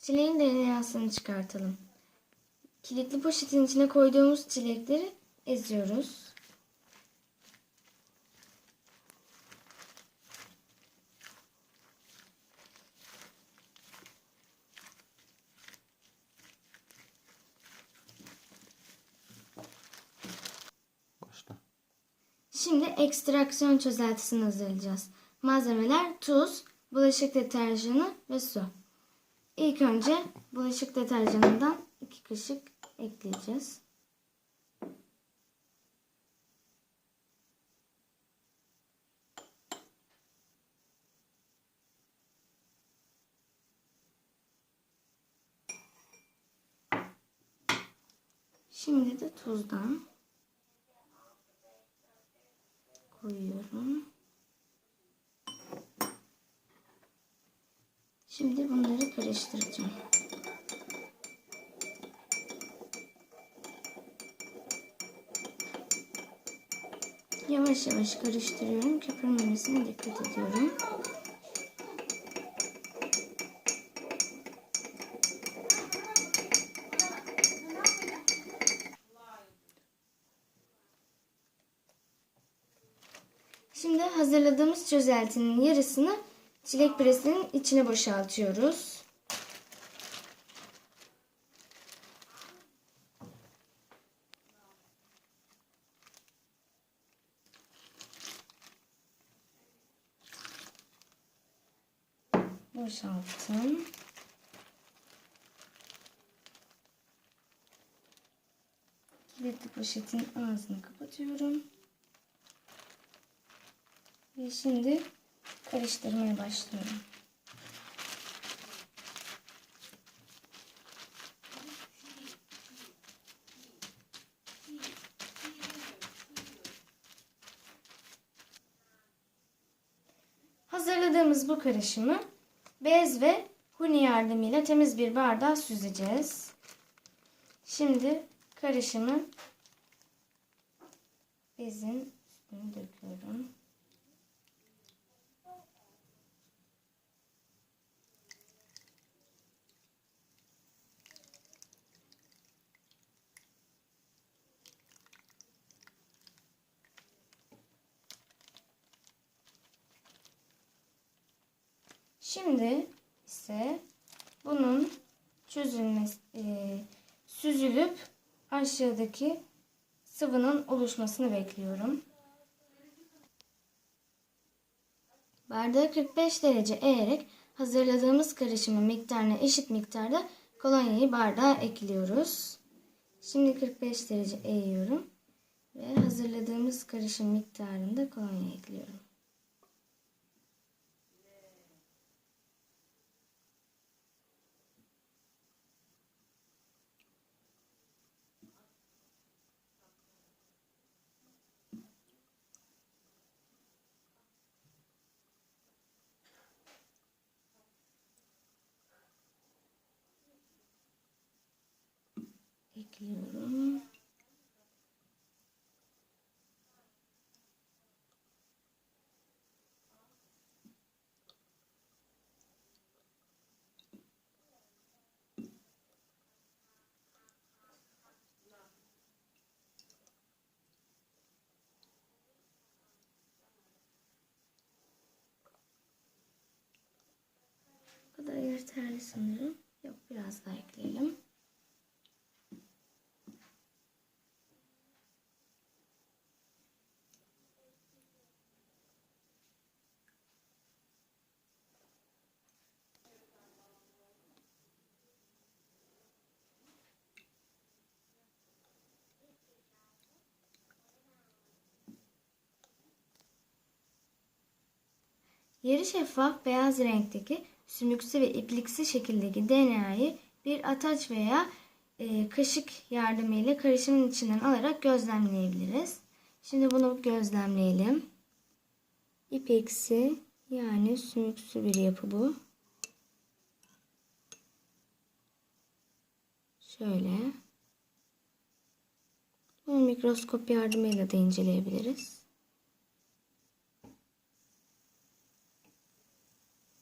Çileğin DNA'sını çıkartalım. Kilitli poşetin içine koyduğumuz çilekleri eziyoruz. Başla. Şimdi ekstraksiyon çözeltisini hazırlayacağız. Malzemeler tuz, bulaşık deterjanı ve su. İlk önce bulaşık deterjanından 2 kaşık ekleyeceğiz. Şimdi de tuzdan koyuyorum. Şimdi bunları karıştıracağım. Yavaş yavaş karıştırıyorum. Köpürmemesine dikkat ediyorum. Şimdi hazırladığımız çözeltinin yarısını çilek püresinin içine boşaltıyoruz. Boşalttım. Kilitli poşetin ağzını kapatıyorum. Ve şimdi karıştırmaya başlıyorum. Hazırladığımız bu karışımı bez ve huni yardımıyla temiz bir bardağa süzeceğiz. Şimdi karışımı bezin üstüne döküyorum. Şimdi ise bunun çözülmesi, e, süzülüp aşağıdaki sıvının oluşmasını bekliyorum. Bardağı 45 derece eğerek hazırladığımız karışımın miktarına eşit miktarda kolonyayı bardağa ekliyoruz. Şimdi 45 derece eğiyorum ve hazırladığımız karışım miktarında kolonya ekliyorum. Ekliyorum. Kadar yeterli sanırım. Yok biraz daha ekleyelim. Yarı şeffaf beyaz renkteki sümüksü ve ipliksi şekildeki DNA'yı bir ataç veya e, kaşık yardımıyla karışımın içinden alarak gözlemleyebiliriz. Şimdi bunu gözlemleyelim. İpeksi yani sümüksü bir yapı bu. Şöyle. Bunu mikroskop yardımıyla da inceleyebiliriz.